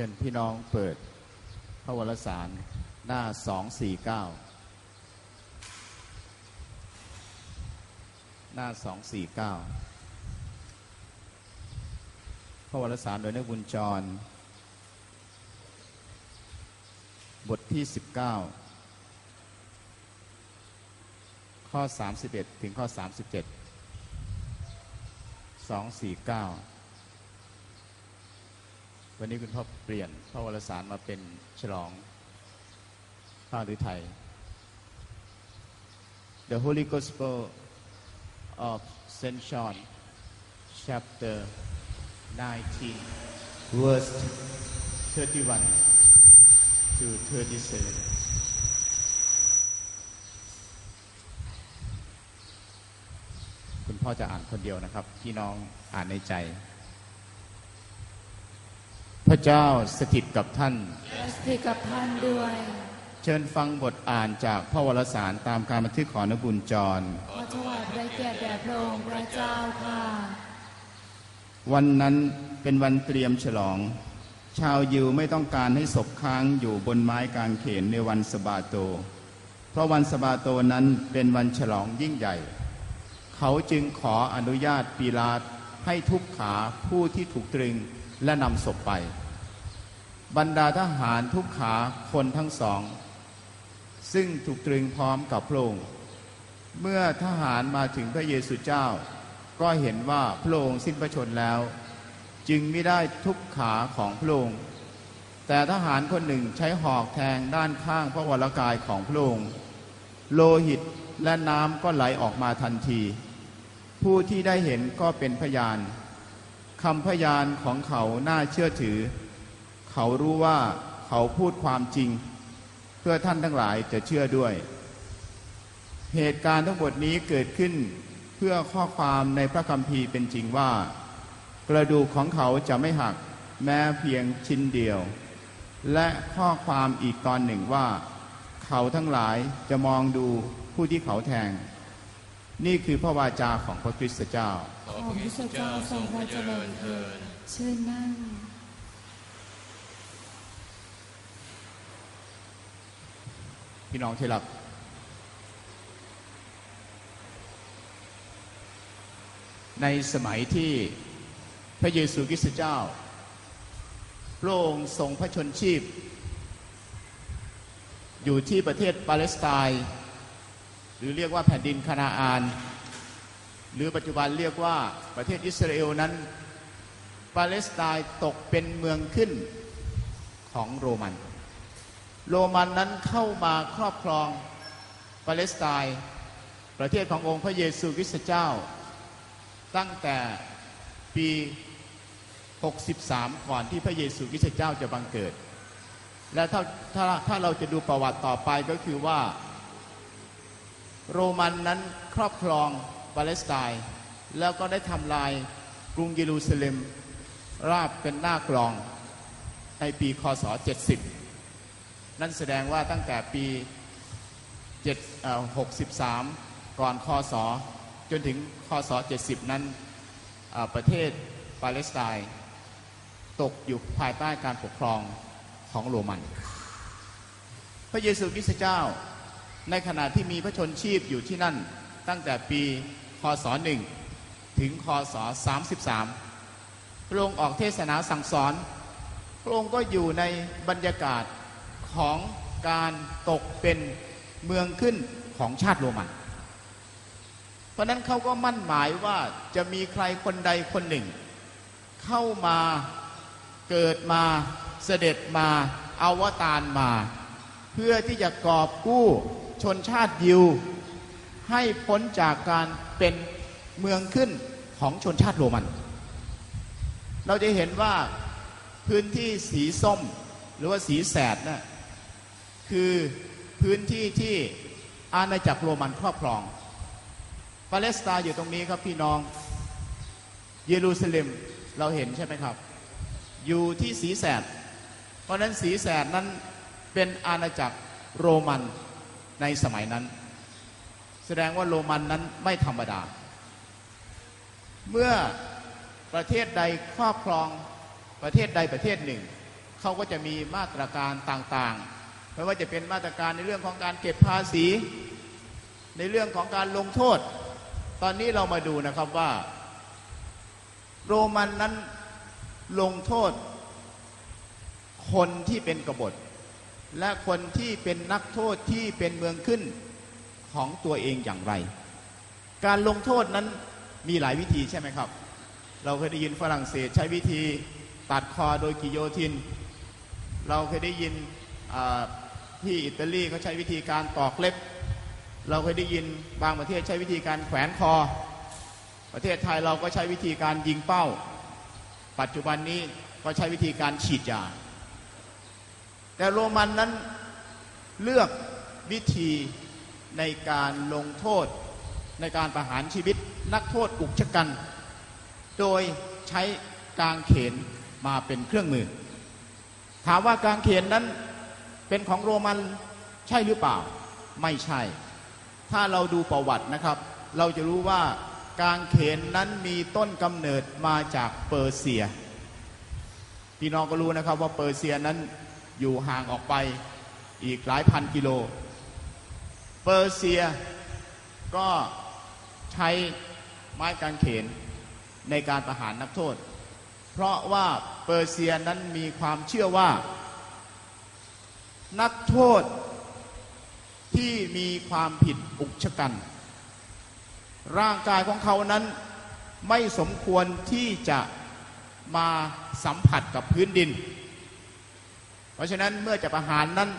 ชิญพี่น้องเปิดพระวรสารหน้าสองสี่เก้าหน้าสองสี่เก้าพระวรสารโดยนักบุญจร บทที่สิบเก้าข้อสามสิบเอ็ดถึงข้อสามสิบเจ็ดสองสี่เก้า วันนี้คุณพ่อเปลี่ยนพระวรสารมาเป็นฉลองพระฤทัย The Holy Gospel of Saint John chapter 19 verse 31 to 37 คุณพ่อจะอ่านคนเดียวนะครับ พี่น้องอ่านในใจ พระเจ้าสถิตกับท่านสถิตกับท่านด้วย เชิญฟังบทอ่านจากพระวรสารตามการบันทึกของนบุญจรขอถวายพระเกียรติแด่พระองค์พระเจ้าค่ะ วันนั้นเป็นวันเตรียมฉลอง ชาวยิวไม่ต้องการให้ศพค้างอยู่บนไม้กางเขนในวันสบาโต เพราะวันสบาโตนั้นเป็นวันฉลองยิ่งใหญ่ เขาจึงขออนุญาตปีลาตให้ทุบขาผู้ที่ถูกตรึง และนำศพไป บรรดาทหารทุบขาคนทั้งสอง ซึ่งถูกตรึงพร้อมกับพระองค์เมื่อทหารมาถึงพระเยซูเจ้า ก็เห็นว่าพระองค์สิ้นพระชนแล้ว จึงไม่ได้ทุบขาของพระองค์แต่ทหารคนหนึ่งใช้หอกแทงด้านข้างพระวรกายของพระองค์โลหิตและน้ำก็ไหลออกมาทันที ผู้ที่ได้เห็นก็เป็นพยาน คำพยานของเขาน่าเชื่อถือ เขารู้ว่าเขาพูดความจริง เพื่อท่านทั้งหลายจะเชื่อด้วย เหตุการณ์ทั้งหมดนี้เกิดขึ้นเพื่อข้อความในพระคัมภีร์เป็นจริงว่า กระดูกของเขาจะไม่หักแม้เพียงชิ้นเดียว และข้อความอีกตอนหนึ่งว่า เขาทั้งหลายจะมองดูผู้ที่เขาแทง นี่คือพระวาจาของพระคริสตเจ้า ขอพระพุทธเจ้าทรงพระเจริญเถิดเชิญนั่ง พี่น้องที่รักในสมัยที่พระเยซูคริสต์เจ้า พระองค์ทรงพระชนชีพ อยู่ที่ประเทศปาเลสไตน์ หรือเรียกว่าแผ่นดินคานาอาน หรือปัจจุบันเรียกว่าประเทศอิสราเอลนั้น ปาเลสไตน์ตกเป็นเมืองขึ้นของโรมัน โรมันนั้นเข้ามาครอบครองปาเลสไตน์ประเทศขององค์พระเยซูคริสต์เจ้า ตั้งแต่ปี 63 ก่อนที่พระเยซูคริสต์เจ้าจะบังเกิด และถ้าถ้าถ้าเราจะดูประวัติต่อไปก็คือว่า โรมันนั้นครอบครองปาเลสไตน์แล้วก็ได้ทำลายกรุงเยรูซาเล็ม ราบเป็นหน้ากลองในปีคศ 70 นั่นแสดงว่าตั้งแต่ปี63 ก่อนคศ จนถึงคศ 70 นั้นประเทศปาเลสไตน์ตกอยู่ภายใต้การปกครองของโรมัน พระเยซูคริสต์เจ้า ในขณะที่มีพระชนชีพอยู่ที่นั่นตั้งแต่ปีคศ 1 ถึงคศ 33 พระองค์ออกเทศนาสั่งสอน พระองค์ก็อยู่ในบรรยากาศของการตกเป็นเมืองขึ้นของชาติโรมัน เพราะนั้นเขาก็มั่นหมายว่าจะมีใครคนใดคนหนึ่ง เข้ามาเกิดมาเสด็จมาอาวตารมา เพื่อที่จะกอบกู้ ชนชาติยิว ให้พ้นจากการเป็นเมืองขึ้นของชนชาติโรมัน เราจะเห็นว่าพื้นที่สีส้มหรือว่าสีแสดนะ่ะคือพื้นที่ที่อาณาจักรโรมันครอบครองปาเลสไตน์อยู่ตรงนี้ครับพี่น้อง เยรูซาเล็มเราเห็นใช่ไหมครับ อยู่ที่สีแสด เพราะฉะนั้นสีแสดนั้นเป็นอาณาจักรโรมัน ในสมัยนั้น แสดงว่าโรมันนั้นไม่ธรรมดา เมื่อประเทศใดครอบครองประเทศใดประเทศหนึ่ง เขาก็จะมีมาตรการต่างๆ ไม่ว่าจะเป็นมาตรการในเรื่องของการเก็บภาษี ในเรื่องของการลงโทษ ตอนนี้เรามาดูนะครับว่า โรมันนั้นลงโทษ คนที่เป็นกบฏ และคนที่เป็นนักโทษที่เป็นเมืองขึ้นของตัวเองอย่างไร การลงโทษนั้นมีหลายวิธีใช่ไหมครับ เราเคยได้ยินฝรั่งเศสใช้วิธีตัดคอโดยกิโยติน เราเคยได้ยินที่อิตาลีเขาใช้วิธีการตอกเล็บ เราเคยได้ยินบางประเทศใช้วิธีการแขวนคอ ประเทศไทยเราก็ใช้วิธีการยิงเป้า ปัจจุบันนี้ก็ใช้วิธีการฉีดยา แต่โรมันนั้นเลือกวิธีในการลงโทษในการประหารชีวิตนักโทษอุกชะกัน โดยใช้กางเขนมาเป็นเครื่องมือ ถามว่ากางเขนนั้นเป็นของโรมันใช่หรือเปล่า ไม่ใช่ ถ้าเราดูประวัตินะครับ เราจะรู้ว่ากางเขนนั้นมีต้นกำเนิดมาจากเปอร์เซีย พี่น้องก็รู้นะครับว่าเปอร์เซียนั้น อยู่ห่างออกไปอีกหลายพันกิโล เปอร์เซียก็ใช้ไม้กางเขนในการประหารนักโทษ เพราะว่าเปอร์เซียนั้นมีความเชื่อว่า นักโทษที่มีความผิดอุกชะกัน ร่างกายของเขานั้นไม่สมควรที่จะมาสัมผัสกับพื้นดิน ราะฉะนั้นเมื่อจะประหารนั้น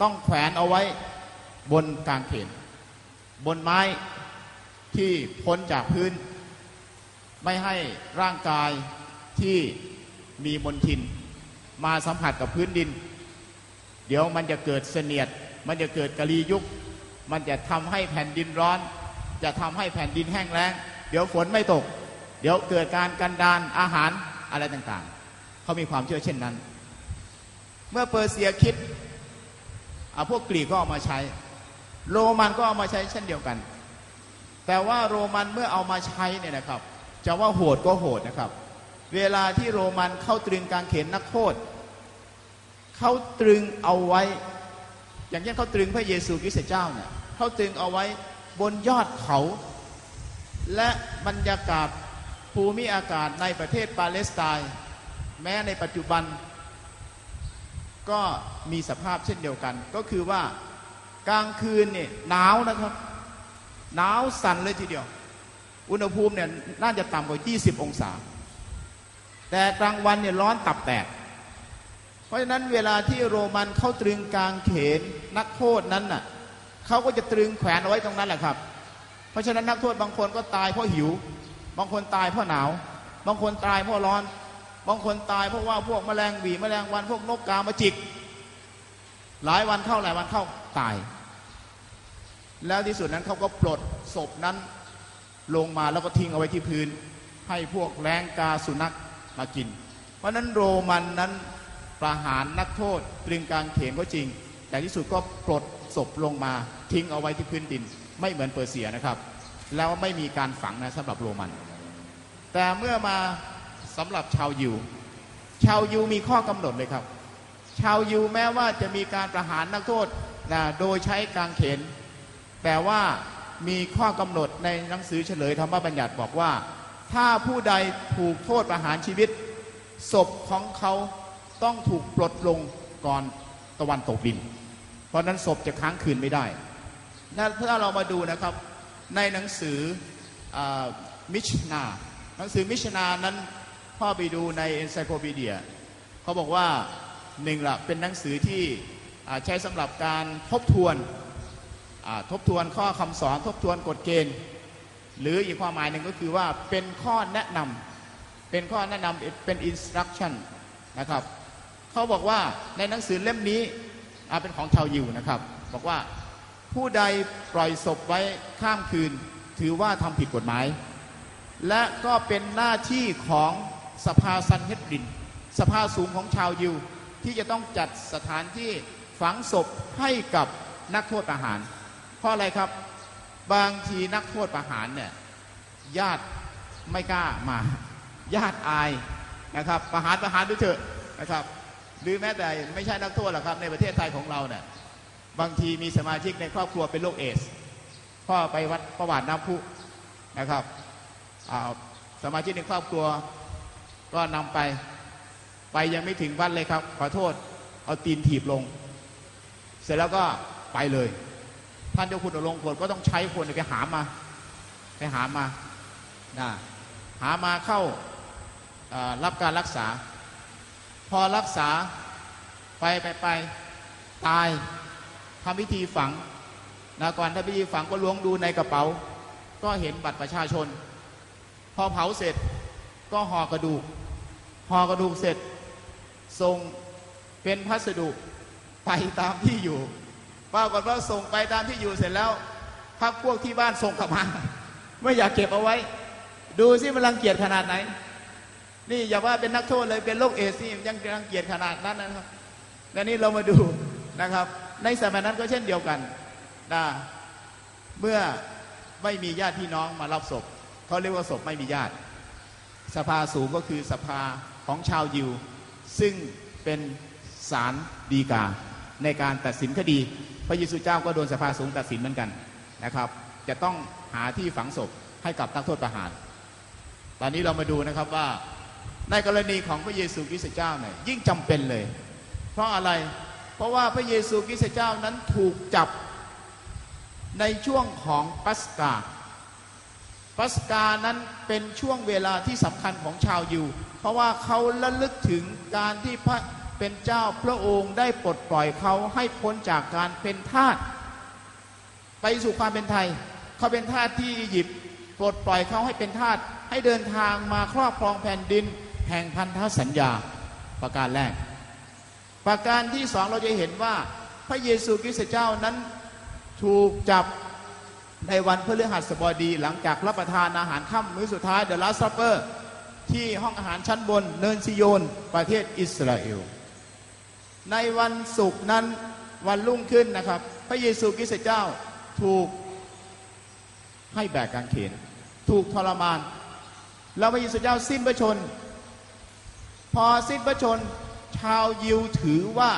ต้องแขวนเอาไว้บนกางเขนบนไม้ที่พ้นจากพื้น ไม่ให้ร่างกายที่มีมลทิน มาสัมผัสกับพื้นดิน เดี๋ยวมันจะเกิดเสนียด มันจะเกิดกะลียุค มันจะทำให้แผ่นดินร้อน จะทำให้แผ่นดินแห้งแล้ง เดี๋ยวฝนไม่ตก เดี๋ยวเกิดการกันดานอาหารอะไรต่างๆ เขามีความเชื่อเช่นนั้น เมื่อเปอร์เซียคิดอะพวกกรีกก็เอามาใช้ โรมันก็เอามาใช้เช่นเดียวกัน แต่ว่าโรมันเมื่อเอามาใช้เนี่ยนะครับ จะว่าโหดก็โหดนะครับ เวลาที่โรมันเข้าตรึงกางเขนนักโทษเขาตรึงเอาไว้ อย่างเช่นเขาตรึงพระเยซูคริสต์เจ้าเนี่ยเขาตรึงเอาไว้บนยอดเขา และบรรยากาศภูมิอากาศในประเทศปาเลสไตน์แม้ในปัจจุบัน ก็มีสภาพเช่นเดียวกัน ก็คือว่ากลางคืนเนี่ยหนาวนะครับ หนาวสั่นเลยทีเดียว อุณหภูมิเนี่ยน่าจะต่ำกว่า 20 องศา แต่กลางวันเนี่ยร้อนตับแตก เพราะฉะนั้นเวลาที่โรมันเข้าตรึงกลางเขนนักโทษนั้นน่ะเขาก็จะตรึงแขวนเอาไว้ตรงนั้นแหละครับ เพราะฉะนั้นนักโทษบางคนก็ตายเพราะหิว บางคนตายเพราะหนาว บางคนตายเพราะร้อน บางคนตายเพราะว่าพวกแมลงหวีแมลงวันพวกนกกามาจิก หลายวันเข้าหลายวันเข้าตาย แล้วที่สุดนั้นเขาก็ปลดศพนั้นลงมาแล้วก็ทิ้งเอาไว้ที่พื้น ให้พวกแรงกาสุนัขมากิน เพราะนั้นโรมันนั้นประหารนักโทษตรึงกลางเขนก็จริง แต่ที่สุดก็ปลดศพลงมาทิ้งเอาไว้ที่พื้นดิน ไม่เหมือนเปอร์เซียนะครับ แล้วไม่มีการฝังนะสำหรับโรมัน แต่เมื่อมา สำหรับชาวยิว ชาวยิวมีข้อกำหนดเลยครับ ชาวยิวแม้ว่าจะมีการประหารนักโทษนะโดยใช้กางเขน แต่ว่ามีข้อกำหนดในหนังสือเฉลยธรรมบัญญัติบอกว่า ถ้าผู้ใดถูกโทษประหารชีวิต ศพของเขาต้องถูกปลดลงก่อนตะวันตกดิน เพราะนั้นศพจะค้างคืนไม่ได้ถ้าเรามาดูนะครับในหนังสือมิชนา หนังสือมิชนานั้น พ่อไปดูใน Encyclopedia เขาบอกว่าหนึ่งละเป็นหนังสือที่ใช้สำหรับการทบทวนทบทวนข้อคำสอนทบทวนกฎเกณฑ์ หรืออีกความหมายหนึ่งก็คือว่าเป็นข้อแนะนำเป็นข้อแนะนำเป็น instruction นะครับเขาบอกว่าในหนังสือเล่มนี้เป็นของชาวยิวนะครับบอกว่าผู้ใดปล่อยศพไว้ข้ามคืน ถือว่าทำผิดกฎหมาย และก็เป็นหน้าที่ของ สภาซันเฮดริน สภาสูงของชาวยิว ที่จะต้องจัดสถานที่ฝังศพให้กับนักโทษประหาร เพราะอะไรครับบางทีนักโทษประหารเนี่ยญาติไม่กล้ามาญาติอายนะครับประหารประหารด้วยเถอะนะครับ หรือแม้แต่ไม่ใช่นักโทษหรอกครับในประเทศไทยของเราเนี่ยบางทีมีสมาชิกในครอบครัวเป็นโรคเอดสพ่อไปวัดประวัติน้ำพุนะครับสมาชิกในครอบครัว ก็นำไปไปยังไม่ถึงวัดเลยครับ ขอโทษ เอาตีนถีบลง เสร็จแล้วก็ไปเลย ท่านเจ้าคุณอลงกฎก็ต้องใช้คนไปหามา ไปหามานะหามาเข้าอ่ารับการรักษา พอรักษาไปไปไปตายทำพิธีฝังนะก่อนทำพิธีฝังก็ล้วงดูในกระเป๋า ก็เห็นบัตรประชาชน พอเผาเสร็จ ก็ห่อกระดูกห่อกระดูกเสร็จส่งเป็นพัสดุไปตามที่อยู่ปรากฏว่าส่งไปตามที่อยู่เสร็จแล้วพักพวกที่บ้านส่งกลับมา ไม่อยากเก็บเอาไว้ ดูสิมันรังเกียจขนาดไหน นี่อย่าว่าเป็นนักโทษเลยเป็นโรคเอสนี่ยังรังเกียจขนาดนั้นนะครับและนี่เรามาดูนะครับ ในสมัยนั้นก็เช่นเดียวกันนะเมื่อไม่มีญาติพี่น้องมารับศพเขาเรียกว่าศพไม่มีญาติ สภาสูงก็คือสภาของชาวยิว ซึ่งเป็นศาลดีกา ในการตัดสินคดี พระเยซูเจ้าก็โดนสภาสูงตัดสินเหมือนกันนะครับ จะต้องหาที่ฝังศพให้กับนักโทษประหาร ตอนนี้เรามาดูนะครับว่าในกรณีของพระเยซูคริสต์เจ้าเนี่ยยิ่งจำเป็นเลย เพราะอะไรเพราะว่าพระเยซูคริสต์เจ้านั้นถูกจับในช่วงของปัสกา ปัสกานั้นเป็นช่วงเวลาที่สำคัญของชาวยิว เพราะว่าเขาระลึกถึงการที่พระเป็นเจ้าพระองค์ได้ปลดปล่อยเขาให้พ้นจากการเป็นทาสไปสู่ความเป็นไทย เขาเป็นทาสที่อียิปต์ปลดปล่อยเขาให้เป็นทาสให้เดินทางมาครอบครองแผ่นดิน แห่งพันธสัญญาประการแรก ประการที่สองเราจะเห็นว่าพระเยซูคริสต์เจ้านั้นถูกจับ ในวันพฤหัสบดีหลังจากรับประทานอาหารค่ำมื้อสุดท้ายเดอะลาสซัปเปอร์ที่ห้องอาหารชั้นบนเนินซิโยน ประเทศอิสราเอล ในวันศุกร์นั้นวันรุ่งขึ้นนะครับ พระเยซูคริสต์เจ้าถูกให้แบกกางเขน ถูกทรมาน แล้วพระเยซูเจ้าสิ้นพระชน พอสิ้นพระชน ชาวยิวถือว่า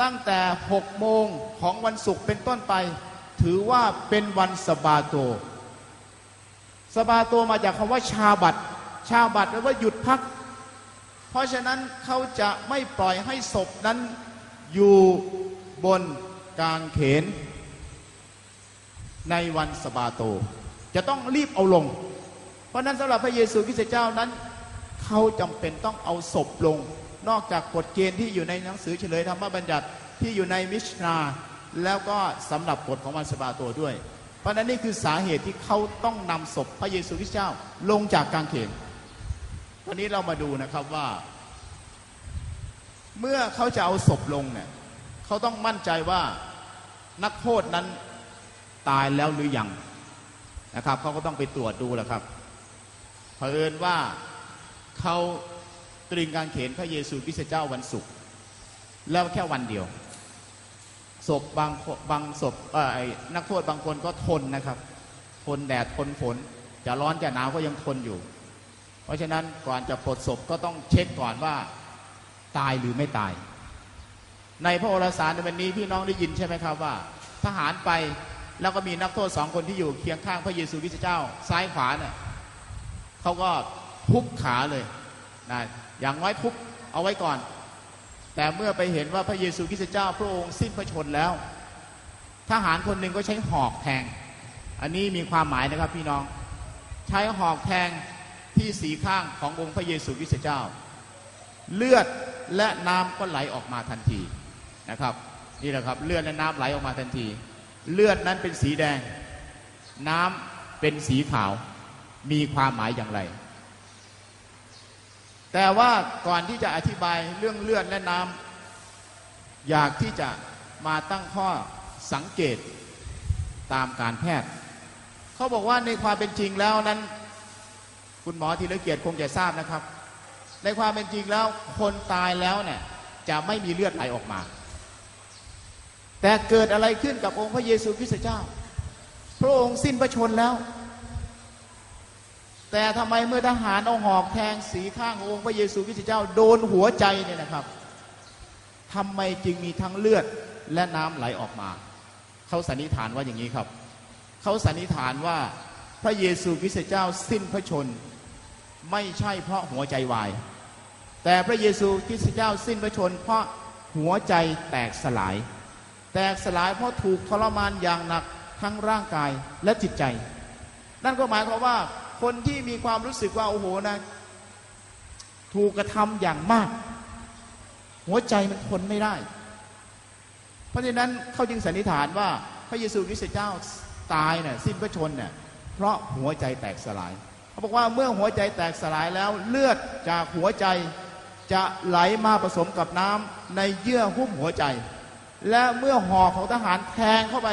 ตั้งแต่หกโมงของวันศุกร์เป็นต้นไป ถือว่าเป็นวันสบาโต สบาโตมาจากคำว่าชาบัตชาบัตแปลว่าหยุดพัก เพราะฉะนั้นเขาจะไม่ปล่อยให้ศพนั้นอยู่บนกางเขน ในวันสบาโต จะต้องรีบเอาลง เพราะฉะนั้นสำหรับพระเยซูคริสต์เจ้านั้น เขาจำเป็นต้องเอาศพลง นอกจากกฎเกณฑ์ที่อยู่ในหนังสือเฉลยธรรมบัญญัติที่อยู่ในมิชนา แล้วก็สำหรับกฎของวันสบาโตด้วย เพราะนั้นนี่คือสาเหตุที่เขาต้องนำศพพระเยซูคริสต์เจ้าลงจากกางเขนวันนี้เรามาดูนะครับว่า เมื่อเขาจะเอาศพลงเนี่ยเขาต้องมั่นใจว่านักโทษนั้นตายแล้วหรือยังนะครับเขาก็ต้องไปตรวจดูแหละครับเผอิญว่าเขาตรึงกางเขนพระเยซูคริสต์เจ้าวันศุกร์แล้วแค่วันเดียว ศพบางบางศพนักโทษบางคนก็ทนนะครับ ทนแดดทนฝน จะร้อนจะหนาวก็ยังทนอยู่ เพราะฉะนั้นก่อนจะปลดศพก็ต้องเช็คก่อนว่าตายหรือไม่ตาย ในพระโอรสารในวันนี้พี่น้องได้ยินใช่ไหมครับว่า ทหารไปแล้วก็มีนักโทษสองคนที่อยู่เคียงข้างพระเยซูคริสต์เจ้า ซ้ายขวาเนี่ยเขาก็ทุบขาเลยนะอย่างน้อยทุบเอาไว้ก่อน แต่เมื่อไปเห็นว่าพระเยซูคริสต์เจ้าพระองค์สิ้นพระชนแล้ว ทหารคนหนึ่งก็ใช้หอกแทง อันนี้มีความหมายนะครับพี่น้อง ใช้หอกแทงที่สีข้างขององค์พระเยซูคริสต์เจ้า เลือดและน้ำก็ไหลออกมาทันทีนะครับนี่แหละครับเลือดและน้ำไหลออกมาทันที เลือดนั้นเป็นสีแดง น้ำเป็นสีขาว มีความหมายอย่างไร แต่ว่าก่อนที่จะอธิบายเรื่องเลือดและน้ำอยากที่จะมาตั้งข้อสังเกตตามการแพทย์ เขาบอกว่าในความเป็นจริงแล้วนั้น คุณหมอธีรเกียรติคงจะทราบนะครับ ในความเป็นจริงแล้วคนตายแล้วเนี่ยจะไม่มีเลือดไหลออกมา แต่เกิดอะไรขึ้นกับองค์พระเยซูคริสต์เจ้า พระองค์สิ้นพระชนแล้ว แต่ทำไมเมื่อทหารเอาหอกแทงสีข้างองค์พระเยซูคริสต์เจ้าโดนหัวใจเนี่ยนะครับทำไมจึงมีทั้งเลือดและน้ำไหลออกมา เขาสันนิษฐานว่าอย่างนี้ครับ เขาสันนิษฐานว่าพระเยซูคริสต์เจ้าสิ้นพระชน ไม่ใช่เพราะหัวใจวาย แต่พระเยซูคริสต์เจ้าสิ้นพระชน เพราะหัวใจแตกสลาย แตกสลายเพราะถูกทรมานอย่างหนักทั้งร่างกายและจิตใจ นั่นก็หมายความว่า คนที่มีความรู้สึกว่าโอ้โหนะ ถูกกระทำอย่างมาก หัวใจมันทนไม่ได้ เพราะฉะนั้นเขาจึงสันนิษฐานว่า พระเยซูคริสต์เจ้าตายเนี่ยสิ้นพระชนเนี่ยเพราะหัวใจแตกสลายเขาบอกว่าเมื่อหัวใจแตกสลายแล้วเลือดจากหัวใจจะไหลมาผสมกับน้ำในเยื่อหุ้มหัวใจ และเมื่อหอกของทหารแทงเข้าไป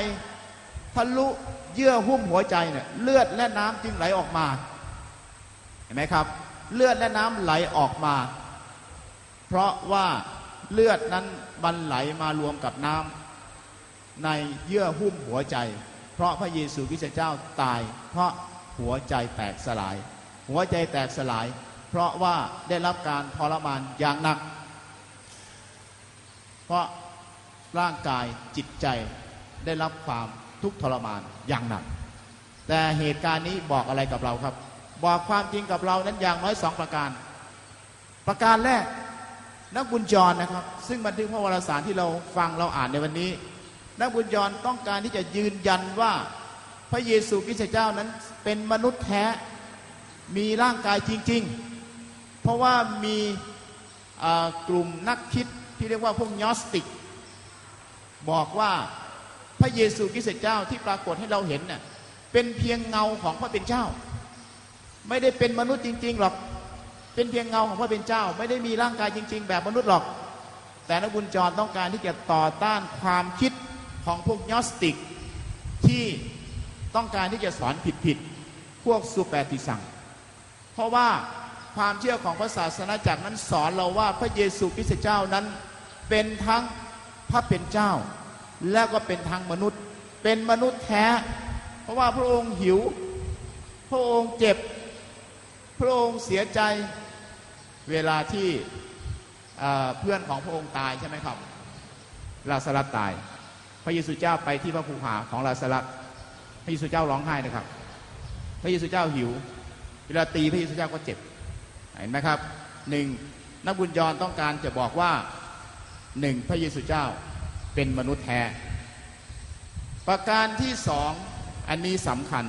ทะลุเยื่อหุ้มหัวใจเนี่ยเลือดและน้ำจึงไหลออกมา เห็นไหมครับ เลือดและน้ำไหลออกมา เพราะว่าเลือดนั้นมันไหลมารวมกับน้ำในเยื่อหุ้มหัวใจ เพราะพระเยซูคริสต์เจ้าตาย เพราะหัวใจแตกสลาย หัวใจแตกสลาย เพราะว่าได้รับการทรมานอย่างหนัก เพราะร่างกายจิตใจได้รับความ ทุกทรมานอย่างหนัก แต่เหตุการณ์นี้บอกอะไรกับเราครับ บอกความจริงกับเรานั้นอย่างน้อยสองประการ ประการแรกนักบุญจรนะครับ ซึ่งบันทึกพระวารสารที่เราฟังเราอ่านในวันนี้ นักบุญจรต้องการที่จะยืนยันว่าพระเยซูคริสต์เจ้านั้นเป็นมนุษย์แท้มีร่างกายจริง ๆ เพราะว่ามีกลุ่มนักคิดที่เรียกว่าพวกยอสติก บอกว่า พระเยซูคริสต์เจ้าที่ปรากฏให้เราเห็นเน่ยเป็นเพียงเงาของพระเป็นเจ้า ไม่ได้เป็นมนุษย์จริง ๆหรอก เป็นเพียงเงาของพระเป็นเจ้า ไม่ได้มีร่างกายจริง ๆ แบบมนุษย์หรอก แต่นักบุญจรต้องการที่จะต่อต้านความคิดของพวกยอสติก ที่ต้องการที่จะสอนผิดๆพวกสุแปติสัง เพราะว่าความเชื่อของพระศาสนาจักรนั้นสอนเราว่าพระเยซูคริสต์เจ้านั้นเป็นทั้งพระเป็นเจ้า และก็เป็นทั้งมนุษย์ เป็นมนุษย์แท้ เพราะว่าพระองค์หิว พระองค์เจ็บ พระองค์เสียใจ เวลาที่เพื่อนของพระองค์ตายใช่ไหมครับ ลาสลัสตาย พระเยซูเจ้าไปที่พระภูผาของลาสลัสพระเยซูเจ้าร้องไห้นะครับ พระเยซูเจ้าหิว เวลาตีพระเยซูเจ้าก็เจ็บ เห็นไหมครับหนึ่งนักบุญยรต้องการจะบอกว่าหนึ่งพระเยซูเจ้า เป็นมนุษย์แท้ ประการที่สองอันนี้สำคัญ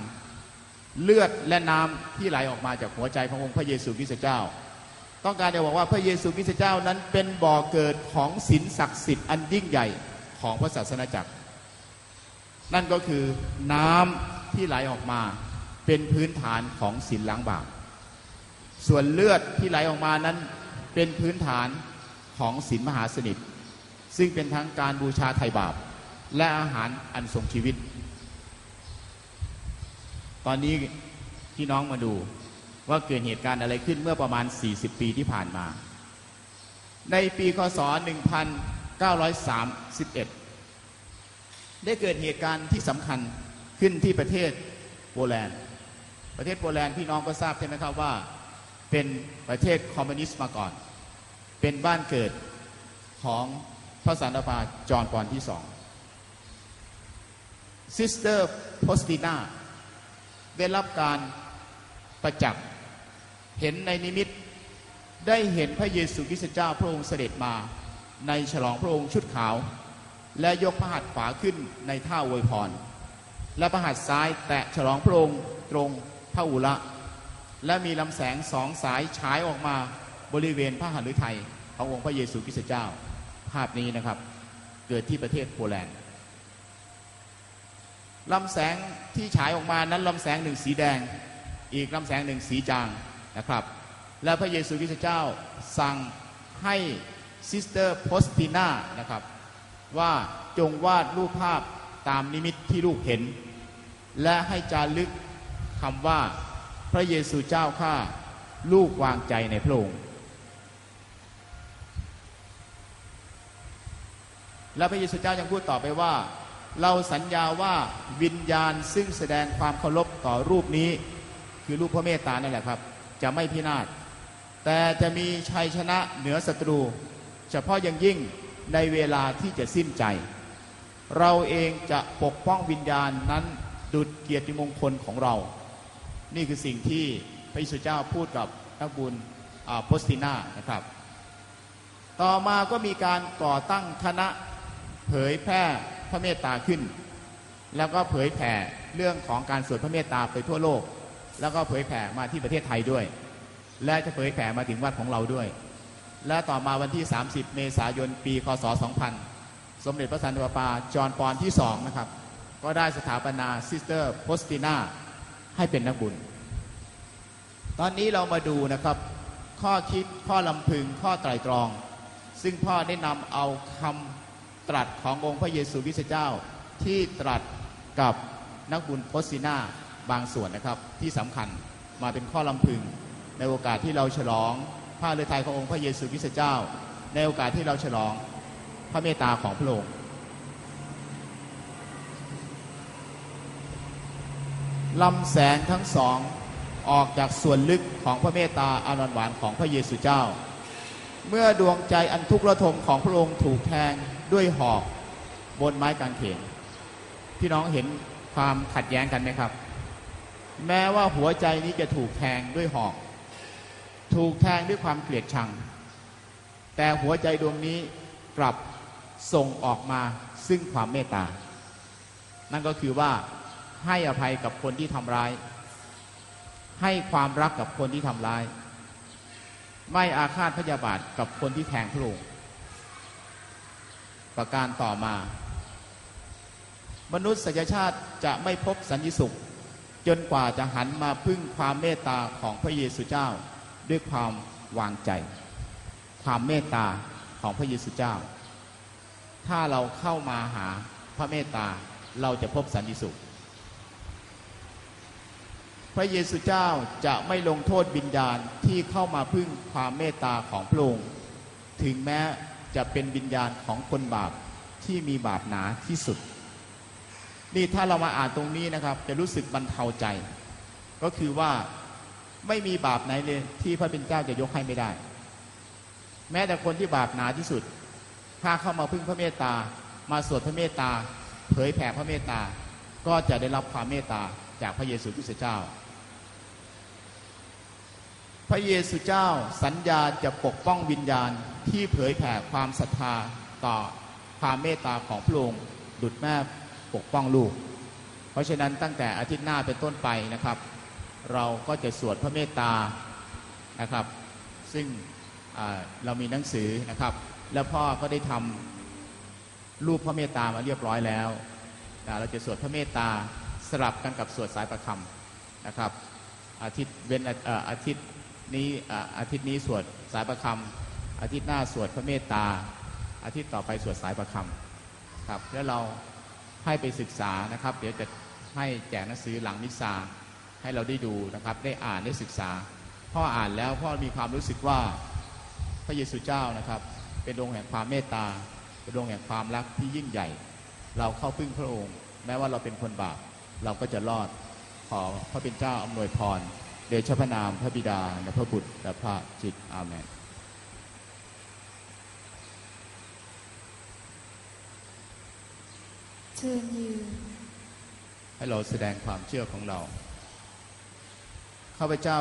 เลือดและน้ำที่ไหลออกมาจากหัวใจขององค์พระเยซูคริสต์เจ้า ต้องการจะบอกว่าพระเยซูคริสต์เจ้านั้นเป็นบ่อเกิดของศีลศักดิ์สิทธิ์อันยิ่งใหญ่ของพระศาสนาจักร นั่นก็คือน้ำที่ไหลออกมาเป็นพื้นฐานของศีลล้างบาปส่วนเลือดที่ไหลออกมานั้นเป็นพื้นฐานของศีลมหาสนิท ซึ่งเป็นทั้งการบูชาไถ่บาป และอาหารอันทรงชีวิต ตอนนี้พี่น้องมาดูว่าเกิดเหตุการณ์อะไรขึ้นเมื่อประมาณ 40 ปีที่ผ่านมา ในปีคศ 1931 ได้เกิดเหตุการณ์ที่สำคัญขึ้นที่ประเทศโปแลนด์ ประเทศโปแลนด์พี่น้องก็ทราบใช่ไหมครับว่าเป็นประเทศคอมมิวนิสต์มาก่อน เป็นบ้านเกิดของ ระสันตะปาจอนปอนที่สองซิสเตอร์โพสตินาได้รับการประจักษ์เห็นในนิมิต ได้เห็นพระเยซูคริสต์เจ้าพระองค์เสด็จมาในฉลองพระองค์ชุดขาว และยกพระหัตถ์ขวาขึ้นในท่าอวยพร และพระหัตถ์ซ้ายแตะฉลองพระองค์ตรงพระอุระ และมีลำแสงสองสายฉายออกมาบริเวณพระหัตถ์ไทยขององค์พระเยซูคริสต์เจ้า ภาพนี้นะครับ เกิดที่ประเทศโปแลนด์ลำแสงที่ฉายออกมานั้นลำแสงหนึ่งสีแดง อีกลำแสงหนึ่งสีจางนะครับ และพระเยซูคริสต์เจ้าสั่งให้ซิสเตอร์โพสติน่านะครับ ว่าจงวาดรูปภาพตามนิมิตที่ลูกเห็น และให้จารึกคำว่าพระเยซูเจ้าข้าลูกวางใจในพระองค์ และพระเยซูเจ้ายังพูดต่อไปว่า เราสัญญาว่าวิญญาณซึ่งแสดงความเคารพต่อรูปนี้ คือรูปพระเมตตานั่นแหละครับ จะไม่พินาศแต่จะมีชัยชนะเหนือศัตรู เฉพาะอย่างยิ่งในเวลาที่จะสิ้นใจ เราเองจะปกป้องวิญญาณนั้นดุดเกียรติมงคลของเรา นี่คือสิ่งที่พระเยซูเจ้าพูดกับนักบุญโพสติน่านะครับ ต่อมาก็มีการก่อตั้งคณะ เผยแพร่พระเมตตาขึ้น แล้วก็เผยแผ่เรื่องของการสวดพระเมตตาไปทั่วโลก แล้วก็เผยแผ่มาที่ประเทศไทยด้วย และจะเผยแผ่มาถึงวัดของเราด้วย และต่อมาวันที่ 30 เมษายนปีคศ 2000 สมเด็จพระสันตะปาปาจอห์นปอนที่สองนะครับ ก็ได้สถาปนาซิสเตอร์โพสติน่าให้เป็นนักบุญ ตอนนี้เรามาดูนะครับ ข้อคิดข้อลำพึงข้อไตรตรอง ซึ่งพ่อได้นำเอาคำ ตรัสขององค์พระเยซูคริสต์เจ้า ที่ตรัสกับนักบุญโพสติน่าบางส่วนนะครับ ที่สำคัญมาเป็นข้อลำพึง ในโอกาสที่เราฉลองผ้าฤทัยขององค์พระเยซูคริสต์เจ้า ในโอกาสที่เราฉลองพระเมตตาของพระองค์ลำแสงทั้งสองออกจากส่วนลึกของพระเมตตาอานนหวานของพระเยซูเจ้า เมื่อดวงใจอันทุกข์ระทมของพระองค์ถูกแทง ด้วยหอกบนไม้กางเขนพี่น้องเห็นความขัดแย้งกันไหมครับ แม้ว่าหัวใจนี้จะถูกแทงด้วยหอก ถูกแทงด้วยความเกลียดชัง แต่หัวใจดวงนี้กลับส่งออกมาซึ่งความเมตตา นั่นก็คือว่าให้อภัยกับคนที่ทำร้าย ให้ความรักกับคนที่ทำร้าย ไม่อาฆาตพยาบาทกับคนที่แทงพระองค์ ประการต่อมา มนุษยชาติจะไม่พบสันติสุข จนกว่าจะหันมาพึ่งความเมตตาของพระเยซูเจ้า ด้วยความวางใจ ความเมตตาของพระเยซูเจ้า ถ้าเราเข้ามาหาพระเมตตาเราจะพบสันติสุข พระเยซูเจ้าจะไม่ลงโทษวิญญาณที่เข้ามาพึ่งความเมตตาของพระองค์ถึงแม้ จะเป็นวิญญาณของคนบาปที่มีบาปหนาที่สุด นี่ถ้าเรามาอ่านตรงนี้นะครับ จะรู้สึกบรรเทาใจ ก็คือว่าไม่มีบาปไหนเลยที่พระเป็นเจ้าจะยกให้ไม่ได้ แม้แต่คนที่บาปหนาที่สุด ถ้าเข้ามาพึ่งพระเมตตา มาสวดพระเมตตา เผยแผ่พระเมตตา ก็จะได้รับความเมตตาจากพระเยซูคริสต์เจ้า พระเยซูเจ้าสัญญาจะปกป้องวิญญาณที่เผยแผ่ความศรัทธาต่อความเมตตาของพระองค์ดุจแม่ปกป้องลูก เพราะฉะนั้นตั้งแต่อาทิตย์หน้าเป็นต้นไปนะครับ เราก็จะสวดพระเมตตานะครับ ซึ่งเรามีหนังสือนะครับ แล้วพ่อก็ได้ทำรูปพระเมตตามาเรียบร้อยแล้ว เราจะสวดพระเมตตาสลับกันกับสวดสายประคำนะครับอาทิตย์เว้นอาทิตย์ นี้อาทิตย์นี้สวดสายประคำอาทิตย์หน้าสวดพระเมตตา อาทิตย์ต่อไปสวดสายประคำครับแล้วเราให้ไปศึกษานะครับ เดี๋ยวจะให้แจกหนังสือหลังมิสซาให้เราได้ดูนะครับ ได้อ่านได้ศึกษาพ่ออ่านแล้วพ่อมีความรู้สึกว่าพระเยซูเจ้านะครับ เป็นองแห่งความเมตตา เป็นองแห่งความรักที่ยิ่งใหญ่ เราเข้าพึ่งพระองค์ แม้ว่าเราเป็นคนบาปเราก็จะรอดขอพระเป็นเจ้าอำนวยพร เดชพระนามพระบิดาและพระบุตรและพระจิตอาเมนเชิญยืนให้เราแสดงความเชื่อของเรา ข้าพเจ้า